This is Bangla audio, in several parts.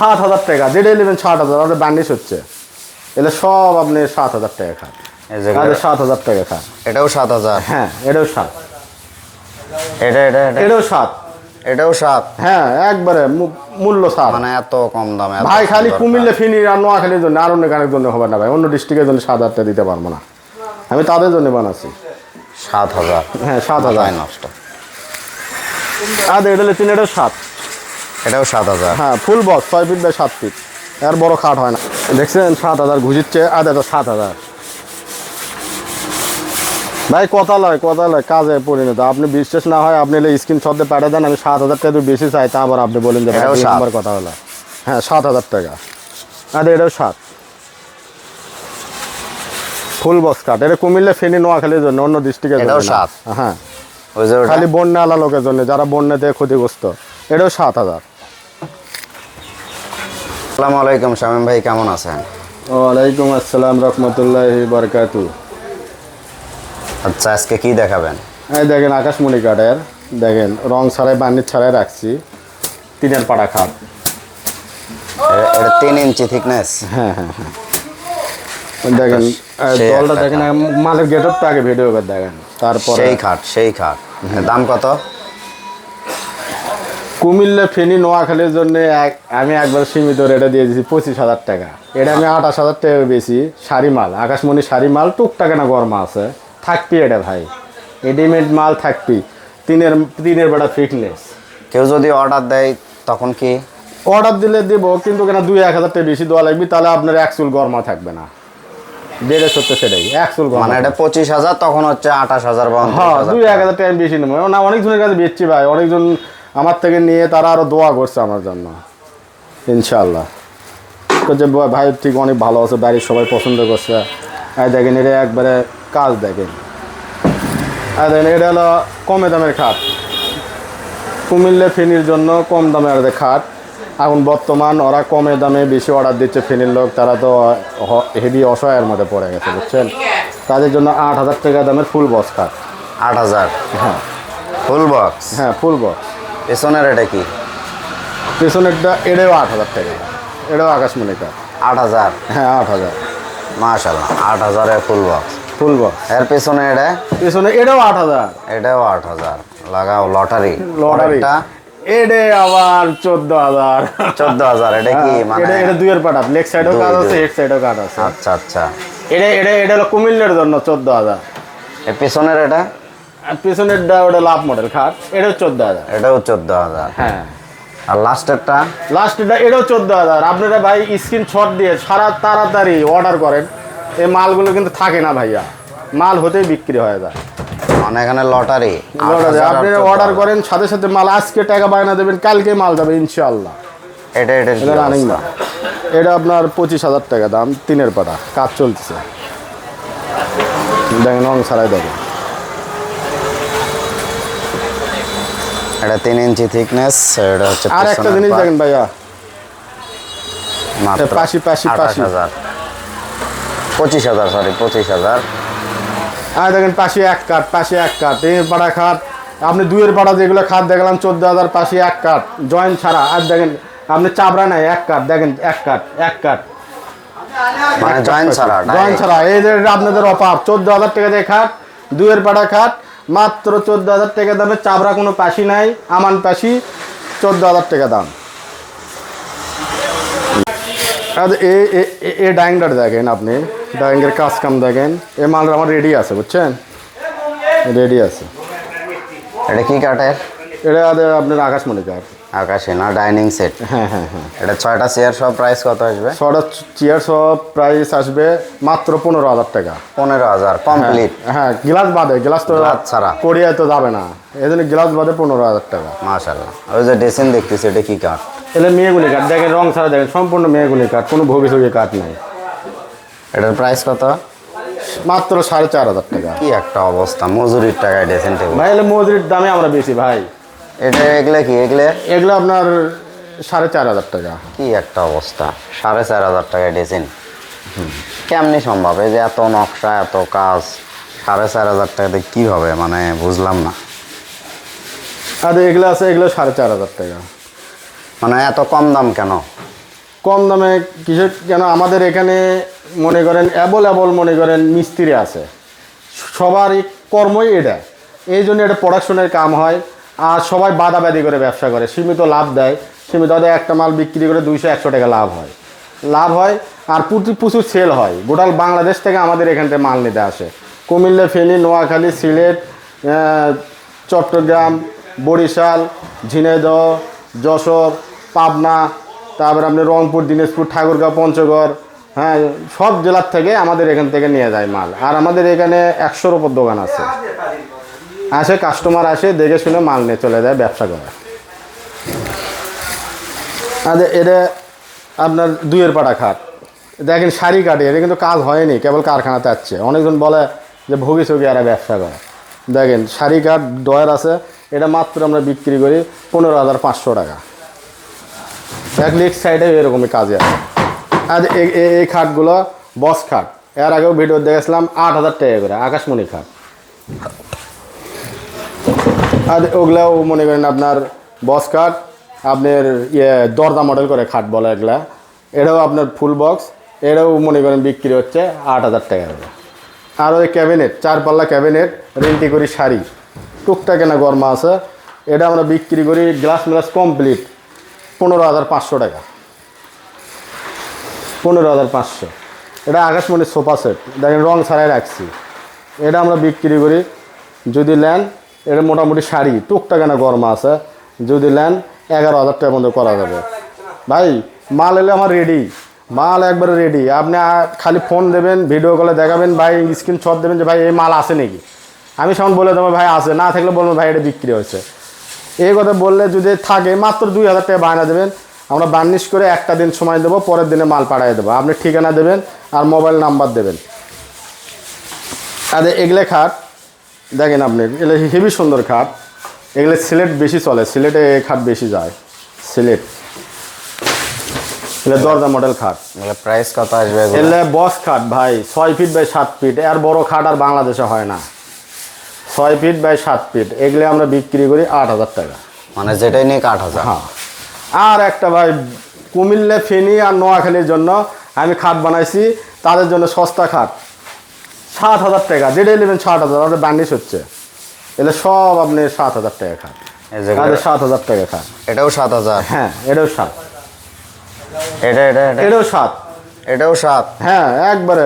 সাত হাজার টাকা যেটা নেবেন সাত হাজার আমাদের বান্ডিশ হচ্ছে। এলে সব আপনি সাত হাজার টাকা খান। সাত হাজার টাকা খান। এটাও সাত হাজার? হ্যাঁ এটাও সাত। এটা এটা এটা? এটাও সাত। এটাও সাত? হ্যাঁ একবারে মূল্য সাত। মানে এত কম দামে ভাই খালি কুমিল্লা ফিনি আর নোয়াখালীর জন্য আর অন্য গানের জন্য হবে না ভাই। অন্য ডিস্ট্রিক্টের জন্য সাত হাজারটা দিতে পারব না। আমি তাদের জন্য বানাচ্ছি। সাত হাজার। হ্যাঁ সাত হাজার। নষ্ট। আর এটা তিন এটাও সাত। এটাও সাত হাজার। হ্যাঁ ফুল বক্স ছয় ফিট বাই সাত ফিট এর বড় খাট হয় না। দেখছেন সাত হাজার ঘুষিচ্ছে আর এটা সাত হাজার। ভাই কথা লয় কথা লয় কাজে পরিণত। আপনি বিশ্বাস না হয় আপনি স্ক্রিন শটে পাঠিয়ে দেন আমি সাত হাজার টাকা বেশি চাই তা আবার আপনি বলেন যে। নম্বর কথা হলো। হ্যাঁ সাত হাজার টাকা। আর এটাও সাত। ফুল বক্স কাঠ এটা কুমিল্লা ফেনি নোয়াখালীর জন্য অন্য ডিস্ট্রিক্টের জন্য সাত। হ্যাঁ। খালি বন্যা আলা লোকের জন্য যারা বন্যাতে ক্ষতিগ্রস্ত। এটাও সাত হাজার। আসসালামু আলাইকুম শামীম ভাই কেমন আছেন? ওয়ালাইকুম আসসালাম রহমতুল্লাহ বারকাতু। আচ্ছা আজকে কি দেখাবেন? এই দেখেন আকাশমণি কাঠের দেখেন রং ছাড়াই বান্ডির ছাড়াই রাখছি তিনের পাড়া খাট। এটা তিন ইঞ্চি থিকনেস হ্যাঁ হ্যাঁ হ্যাঁ। দেখেন দলটা দেখেন মালের গেট আপটা আগে ভিডিও করে দেখেন তারপরে সেই খাট সেই খাট। দাম কত? কুমিল্লা ফেনী নোয়াখালীর জন্য এক- আমি একবার সীমিত রেটে দিয়ে দিয়েছি পঁচিশ হাজার টাকা। এটা আমি আঠাশ হাজার টাকা বেশি শাড়ি মাল আকাশমণি শাড়ি মাল টুকটাকা না গরমা আছে। থাকবি এটা ভাই। রেডিমেড মাল থাকবি তিনের তিনের বেড়া ফিটনেস কেউ যদি অর্ডার দেয় তখন কি? অর্ডার দিলে দিব কিন্তু কেন দুই এক হাজার টাকা বেশি দেওয়া লাগবে তাহলে আপনার একচুল গরমা থাকবে না। যেটা সত্য সেটাই একচুল গরমা। মানে এটা পঁচিশ হাজার তখন হচ্ছে আঠাশ হাজার বা হ্যাঁ দুই এক হাজার টাকা বেশি নেব। না অনেকজনের কাছে বেচছি ভাই অনেকজন আমার থেকে নিয়ে তারা আরও দোয়া করছে আমার জন্য। ইনশাল্লাহ বলছে "বা- ভাই ঠিক অনেক ভালো আছে বাড়ির সবাই পছন্দ করছে। আর দেখেন এটা একবারে কাজ দেখেন। আর দেখেন এটা হলো কমে দামের খাট। কুমিল্লা ফেনির জন্য কম দামের একটা খাট। এখন বর্তমান ওরা কমে দামে বেশি অর্ডার দিচ্ছে ফেনির লোক তারা তো হেভি অসহায়ের মধ্যে পড়ে গেছে বুঝছেন? তাদের জন্য আট হাজার টাকা দামের ফুল বক্স খাট। আট হাজার? হ্যাঁ। ফুল বক্স হ্যাঁ ফুল বক্স পেছনের এটা কি? পেছনেরটা এটাও আট হাজার টাকা। এটাও আকাশমণি কাঠ আট হাজার? হ্যাঁ আট হাজার। মাশাল্লাহ আট হাজারের ফুল বক্স ফুল বক্স এর পেছনে এটা? পেছনে এটাও আট হাজার। এটাও আট হাজার। লাগাও লটারি। লটারি। পরেরটা? এডে আবার চোদ্দ হাজার। চোদ্দ হাজার এটা কি মানে এটা এটা দুইয়ের পাটা লেগ সাইডও কাজ আছে। হেড সাইডও কাজ আছে। আচ্ছা আচ্ছা। এটা এটা এটা হলো কুমিল্লার জন্য চোদ্দ হাজার। এর পেছনের এটা? আর পেছনেরটা ওটা লাভ মডেল খাট। এটাও চোদ্দ হাজার। এটাও চোদ্দ হাজার। হ্যাঁ। আর লাস্টেরটা? লাস্টটা এটাও চোদ্দ হাজার। আপনারা ভাই স্ক্রিন শট দিয়ে সারা তাড়াতাড়ি অর্ডার করেন। এই মালগুলো কিন্তু থাকে না ভাইয়া। মাল হতেই বিক্রি হয়ে যায়। মানে এখানে লটারি আপনি অর্ডার করেন সাথে সাথে মাল আজকে টাকা বায়না দেবেন কালকে মাল যাবে ইনশাল্লাহ এটা এটা এটা রানিং না এটা আপনার পঁচিশ হাজার টাকা দাম তিনের পাটা কাজ চলছে দেখেন রং ছাড়াই দেখেন। এটা তিন ইঞ্চি থিকনেস এটা হচ্ছে আর একটা জিনিস দেখেন ভাইয়া। মাত্র এটা পাশি, পাশি, আঠাশ পাশি। হাজার। পঁচিশ হাজার সরি পঁচিশ হাজার। আর দেখেন পাশে এক কাঠ পাশে এক কাঠ। তিনের পাড়া খাট আপনি দুইয়ের পাড়া যেগুলো খাট দেখলাম চোদ্দ হাজার পাশে এক কাঠ। জয়েন্ট ছাড়া আর দেখেন আপনি চাবড়া নাই এক কাঠ দেখেন এক কাঠ এক কাঠ। মানে জয়েন্ট ছাড়া জয়েন ছাড়া এই যে আপনাদের অফার চোদ্দ হাজার টাকা দিয়ে খাট দুইয়ের পাড়া খাট মাত্র চোদ্দ হাজার টাকা দামে চাবড়া কোনো পাশি নাই আমান পাশি চোদ্দ হাজার টাকা দাম। আর এ- ডাইংটার দেখেন আপনি ডাইংয়ের কাজ কাম দেখেন। এ মালটা আমার রেডি আছে বুঝছেন? রেডি আছে। এটা কি কাঠের? এটা আপনার আকাশমণি কাঠ। আকাশে না ডাইনিং সেট হ্যাঁ হ্যাঁ হ্যাঁ। এটা ছয়টা চেয়ার সব প্রাইস কত আসবে? ছটা চেয়ার সব প্রাইস আসবে মাত্র পনেরো হাজার টাকা। পনেরো হাজার কমপ্লিট হ্যাঁ গ্লাস বাদে গ্লাস তো ছাড়া। কোরিয়ায় তো যাবে না। এই জন্য গ্লাস বাদে পনেরো হাজার টাকা। মাশাল্লাহ ওই যে ডেসিন দেখতেছি এটা কি কাঠ এলে মেয়েগুলি কাঠ দেখেন রং ছাড়া দেখেন সম্পূর্ণ মেয়েগুলি কাঠ কোনো সগি কাঠ নাই। এটার প্রাইস কত? মাত্র সাড়ে চার হাজার টাকা। কি একটা অবস্থা মজুরির টাকায় টেবিল ভাই এলে মজুরির দামে আমরা বেশি ভাই। এটা এগুলো কি? এগুলো? এগুলো আপনার সাড়ে চার হাজার টাকা। কি একটা অবস্থা। সাড়ে চার হাজার টাকায় ড্রেসিং কেমনি সম্ভব? এই যে এত নকশা এত কাজ সাড়ে চার হাজার টাকাতে কি হবে? মানে বুঝলাম না। আর এগুলো আছে এগুলো সাড়ে চার হাজার টাকা। মানে এত কম দাম কেন? কম দামে কিসের কেন আমাদের এখানে মনে করেন অ্যাবল মনে করেন মিস্ত্রি আছে। সবারই কর্মই এটা। এই জন্য এটা প্রোডাকশনের কাম হয়। আর সবাই বাদাবাদি করে ব্যবসা করে। সীমিত লাভ দেয়। সীমিত দেয় একটা মাল বিক্রি করে দুইশো, একশো টাকা লাভ হয়। লাভ হয় আর প্রচুর প্রচুর সেল হয়। গোটাল বাংলাদেশ থেকে আমাদের এখান থেকে মাল নিতে আসে। কুমিল্লা, ফেনী, নোয়াখালী, সিলেট চট্টগ্রাম, বরিশাল, ঝিনাইদহ, যশোর, পাবনা, তারপরে আপনি রংপুর, দিনাজপুর, ঠাকুরগাঁও, পঞ্চগড় হ্যাঁ সব জেলার থেকে আমাদের এখান থেকে নিয়ে যায় মাল। আর আমাদের এখানে একশোর ওপর দোকান আছে। আসে কাস্টমার আসে, দেখে শুনে মাল নিয়ে চলে যায়, ব্যবসা করে। আর, এটা আপনার দুইয়ের পাটা খাট। দেখেন, শাড়ি কাটে, এটা কিন্তু কাজ হয়নি, কেবল কারখানাতে আসছে। অনেকজন বলে যে ভুগি ছবি এরা ব্যবসা করে দেখেন, শাড়ি কাঠ ডয়ার আছে, এটা মাত্র আমরা বিক্রি করি পনেরো হাজার পাঁচশো টাকা। এক লেগ সাইডে এরকমই কাজে আছে। আর এই খাটগুলো বস খাট। এর আগেও ভিডিও দেখেছিলাম, আট হাজার টাকা করে, আকাশমণি খাট। আর ওগুলাও মনে করেন আপনার বস খাট আপনার ইয়ে দরজা মডেল করে খাট বলা এগুলা। এটাও আপনার ফুল বক্স এটাও মনে করেন বিক্রি হচ্ছে আট হাজার টাকা করে। আর ওই ক্যাবিনেট চার পাল্লা ক্যাবিনেট রেন্টি করি শাড়ি। টুকটাক কেনা গরমা আছে। এটা আমরা বিক্রি করি গ্লাস গ্লাস কমপ্লিট পনেরো হাজার পাঁচশো টাকা। পনেরো হাজার পাঁচশো। এটা আকাশমণির সোফা সেট। দেখেন রং ছাড়াই রাখছি। এটা আমরা বিক্রি করি। যদি নেন এটা মোটামুটি শাড়ি, টুকটাক না গরমা আছে। যদি নেন, এগারো হাজার টাকার মধ্যে করা যাবে। ভাই, মাল এলে আমার রেডি মাল একবারে রেডি আপনি খালি ফোন দেবেন ভিডিও কলে দেখাবেন, ভাই স্ক্রিন শট দেবেন যে, ভাই, এই মাল আছে নাকি? আমি সঙ্গে বলে দেবো, ভাই, আছে। না থাকলে বলব, ভাই, এটা বিক্রি হয়েছে। এই কথা বললে যদি থাকে, মাত্র দুই হাজার টাকা বায়না দেবেন। আমরা বার্নিশ করে একটা দিন সময় দেবো, পরের দিনে মাল পাঠিয়ে দেবো। আপনি ঠিকানা দেবেন আর মোবাইল নাম্বার দেবেন। আর এগুলো খাট। দেখেন আপনি এগুলো হেভি সুন্দর খাট। এগুলো সিলেট বেশি চলে সিলেটে খাট বেশি যায়। সিলেট। এগুলো দরজা মডেল খাট। প্রাইস কত আসবে এগুলো? এলে বস খাট ভাই ছয় ফিট বাই সাত ফিট এর বড় খাট আর বাংলাদেশে হয় না। ছয় ফিট বাই সাত ফিট এগুলো আমরা বিক্রি করি আট হাজার টাকা। মানে যেটাই নিয়ে আট হাজার। হ্যাঁ। আর একটা ভাই কুমিল্লা ফেনি আর নোয়াখালীর জন্য আমি খাট বানাইছি। তাদের জন্য সস্তা খাট। সাত হাজার টাকা। যেটাই নেবেন ষাট হাজার আমাদের বান্ডিশ হচ্ছে। এলে সব আপনি সাত হাজার টাকা তাদের সাত হাজার টাকা খাট এটাও সাত হাজার। হ্যাঁ এটাও সাত। এটা এটা এটা। এটাও সাত। এটাও সাত। হ্যাঁ একবারে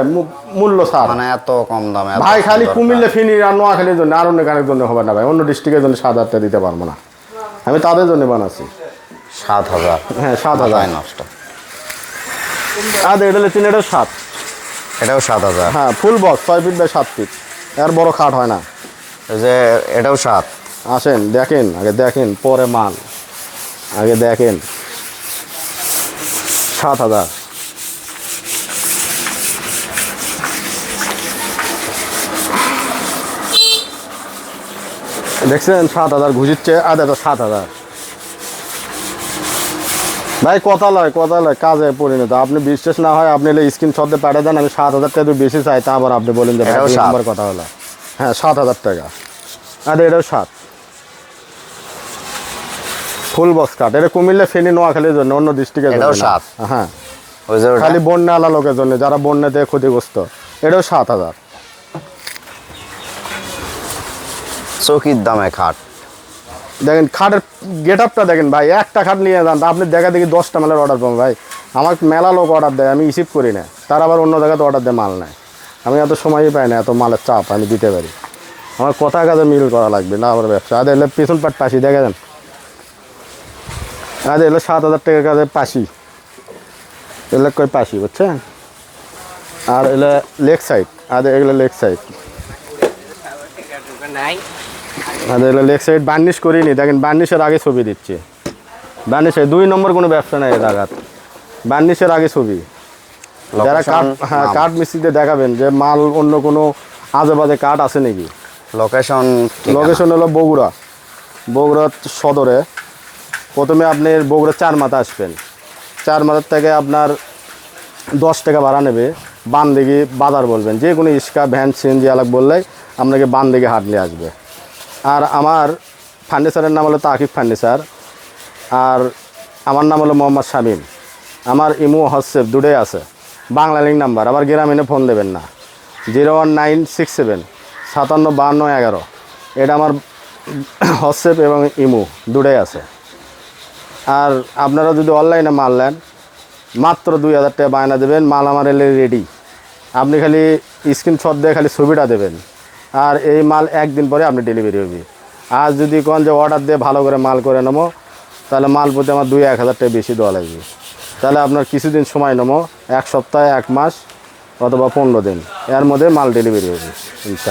মূল্য সাত। মানে এত কম দামে ভাই খালি কুমিল্লা ফিনি আর নোয়াখালীর জন্য আর অন্য গানের জন্য হবে না ভাই। অন্য ডিস্ট্রিক্টের জন্য সাত হাজার টাকা দিতে পারব না। আমি তাদের জন্য বানাচ্ছি। সাত হাজার। হ্যাঁ সাত হাজার। নষ্ট। আর এটা লেচিন এটাও সাত। এটাও সাত হাজার। হ্যাঁ ফুল বক্স ছয় ফিট বাই সাত ফিট এর বড় খাট হয় না। যে এটাও সাত। আসেন দেখেন আগে দেখেন পরে মাল। আগে দেখেন। সাত হাজার। দেখছেন? সাত হাজার ঘুষিচ্ছে আর দেখো সাত হাজার। ভাই কথা লয় কথা লয় কাজে পরিণত। আপনি বিশ্বাস না হয় আপনি স্ক্রিন শটে পাঠিয়ে দেন আমি সাত হাজার টাকা বেশি চাই তা আবার আপনি বলেন যে। নম্বর কথা হলো। হ্যাঁ সাত হাজার টাকা। আর এটাও সাত। ফুল বক্স কাট এটা কুমিল্লা ফেনী নোয়াখালীর জন্য অন্য ডিস্ট্রিক্টের জন্য। সাত। হ্যাঁ। ওই যে খালি বন্যা আলা লোকের জন্য যারা বন্যাতে ক্ষতিগ্রস্ত। এটাও সাত হাজার। চৌকির দামে খাট। দেখেন খাটের গেট আপটা দেখেন ভাই, একটা খাট নিয়ে যান আপনি দেখা দেখি দশটা মালের অর্ডার পাবেন ভাই। আমার মেলা লোক অর্ডার দেয়, আমি রিসিভ করি না। তার আবার অন্য জায়গাতে অর্ডার দেয় মাল নেয়। আমি এত সময়ই পাই না, এত মালের চাপ, আমি দিতে পারি। আমার কথা কাজে মিল করা লাগবে, না আমার ব্যবসা। আর এলে পেছন পাট পাশি দেখা যান আর এলো সাত হাজার টাকার কাজে পাশি। এলে কই পাশি, বুঝছেন? আর এলে লেগ সাইড আর এগুলো লেগ সাইড আর এগুলো লেগ সাইড বার্নিশ করিনি। দেখেন বার্নিশের আগে ছবি দিচ্ছি। বার্নিশের দুই নম্বর কোনো ব্যবসা নেই এই বার্নিশের আগে ছবি। যারা কাঠ হ্যাঁ কাঠ মিস্ত্রিতে দেখাবেন যে মাল অন্য কোনো আজে বাজে কাঠ আছে নাকি? লোকেশন লোকেশন হলো বগুড়া। বগুড়া সদরে। প্রথমে আপনি বগুড়া চার মাথা আসবেন। চার মাথার থেকে আপনার দশ টাকা ভাড়া নেবে। বান দিকে বাজার বলবেন। যে কোনো ইস্কা ভ্যান সিএনজি আলাক বললেই আপনাকে বান দিকে হাট নিয়ে আসবে। আর আমার ফার্নিচারের নাম হলো তাকিব ফার্নিচার, আর আমার নাম হলো মোহাম্মদ শামীম। আমার ইমো হোয়াটসঅ্যাপ দুটোই আছে। বাংলা লিঙ্ক নাম্বার আবার গ্রামীণে ফোন দেবেন না। Zero one nine six seven, সাতান্ন বাহান্ন এগারো। এটা আমার হোয়াটসঅ্যাপ এবং ইমো দুটোই আছে। আর আপনারা যদি অনলাইনে মাল নেন, মাত্র দুই হাজার টাকা বায়না দেবেন, মাল আমার এলে রেডি আপনি খালি স্ক্রিনশট দিয়ে খালি ছবিটা দেবেন। আর এই মাল একদিন পরে আপনি ডেলিভারি হবে। আর যদি কোন যে অর্ডার দিয়ে ভালো করে মাল করে নেব, তাহলে মাল প্রতি আমার দুই এক হাজার টাকা বেশি দেওয়া লাগবে। তাহলে আপনার কিছুদিন সময় নেব, এক সপ্তাহে, এক মাস অথবা পনেরো দিন। এর মধ্যে মাল ডেলিভারি হবে